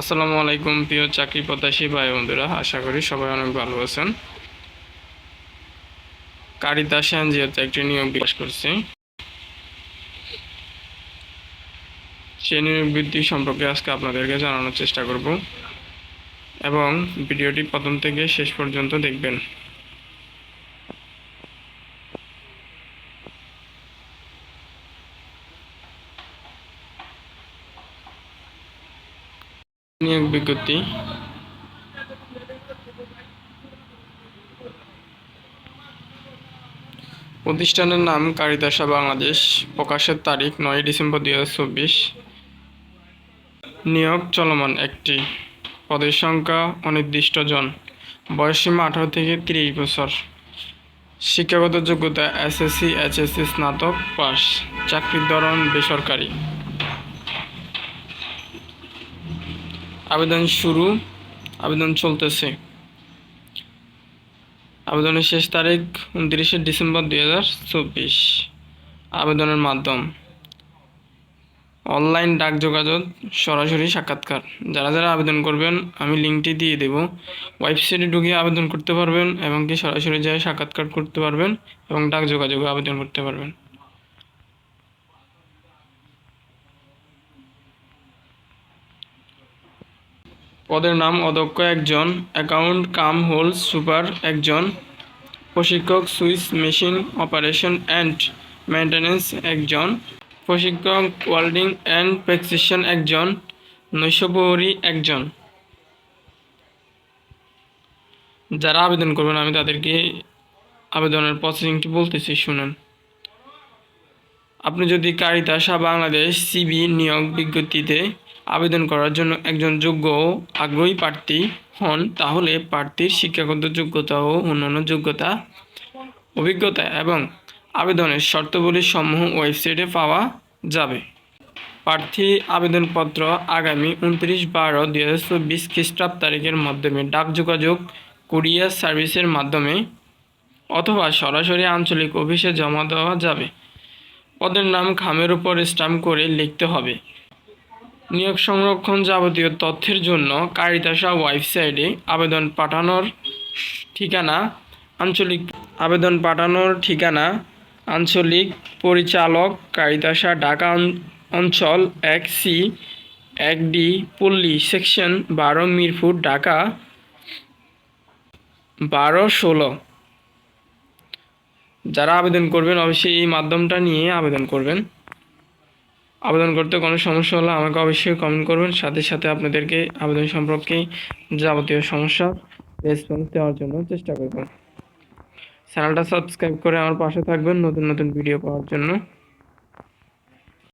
আসসালামু আলাইকুম, প্রিয় চাকরি প্রত্যাশী ভাই বন্ধুরা, আশা করি সবাই অনেক ভালো আছেন। কারিদাস এনজিওতে একটি নিয়োগ বিকাশ করছি সেই নিয়োগ বৃদ্ধি সম্পর্কে আজকে আপনাদেরকে জানানোর চেষ্টা করব এবং ভিডিওটি প্রথম থেকে শেষ পর্যন্ত দেখবেন। নিয়োগ বিজ্ঞপ্তি। প্রতিষ্ঠানের নাম কারিতাসা বাংলাদেশ। প্রকাশের তারিখ নয় ডিসেম্বর দুই হাজার চব্বিশ। নিয়োগ চলমান একটি। পদের সংখ্যা অনির্দিষ্ট জন। বয়সসীমা আঠারো থেকে তিরিশ বছর। শিক্ষাগত যোগ্যতা এসএসসি, এইচএসসি স্নাতক পাস চাকরির ধরন বেসরকারি। আবেদন শুরু, আবেদন চলতেছে। আবেদনের শেষ তারিখ উনত্রিশে ডিসেম্বর দুই হাজার চব্বিশ। আবেদনের মাধ্যম। অনলাইন ডাক যোগাযোগ সরাসরি সাক্ষাৎকার। যারা যারা আবেদন করবেন, আমি লিঙ্কটি দিয়ে দেব। ওয়েবসাইটে ঢুকে আবেদন করতে পারবেন এবং কি সরাসরি যায় সাক্ষাৎকার করতে পারবেন এবং ডাক যোগাযোগে আবেদন করতে পারবেন। পদের নাম অধ্যক্ষ একজন, অ্যাকাউন্ট কাম হোল সুপার একজন, প্রশিক্ষক switch machine operation and maintenance একজন, প্রশিক্ষক ওয়েল্ডিং অ্যান্ড প্র্যাকটিশন একজন নৈশপ্রহরী একজন। যারা আবেদন করবেন, আমি তাদেরকে আবেদনের প্রসেসিংটি বলতেছি, শুনুন। আপনি যদি কারিতাসা বাংলাদেশ সিবি নিয়োগ বিজ্ঞপ্তিতে আবেদন করার জন্য একজন যোগ্য ও আগ্রহী প্রার্থী হন, তাহলে প্রার্থীর শিক্ষাগত যোগ্যতা ও অন্যান্য যোগ্যতা, অভিজ্ঞতা এবং আবেদনের শর্তাবলী সমূহ ওয়েবসাইটে পাওয়া যাবে। প্রার্থী আবেদনপত্র আগামী উনত্রিশ বারো দুই হাজার চব্বিশ খ্রিস্টাব্দ তারিখের মাধ্যমে ডাক যোগাযোগ, কুরিয়ার সার্ভিসের মাধ্যমে অথবা সরাসরি আঞ্চলিক অফিসে জমা দেওয়া যাবে। পদের নাম খামের উপর স্ট্যাম্প করে লিখতে হবে। নিয়োগ সংরক্ষণ যাবতীয় তথ্যের জন্য কারিতাসা ওয়েবসাইটে আবেদন পাঠানোর ঠিকানা, আঞ্চলিক আবেদন পাঠানোর ঠিকানা, আঞ্চলিক পরিচালক কারিতাসা ঢাকা অঞ্চল এক সি এক ডি পল্লী সেকশন বারো মিরপুর, ঢাকা বারো ষোলো। যারা আবেদন করবেন অবশ্যই এই মাধ্যমটা নিয়ে আবেদন করবেন। আবেদন করতে কোনো সমস্যা হলে আমাকে অবশ্যই কমেন্ট করবেন। সাথে সাথে আপনাদেরকে আবেদন সম্পর্কে যাবতীয় সমস্যা রেসপন্স দেওয়ার জন্য চেষ্টা করবেন চ্যানেলটা সাবস্ক্রাইব করে আমার পাশে থাকবেন নতুন নতুন ভিডিও পাওয়ার জন্য।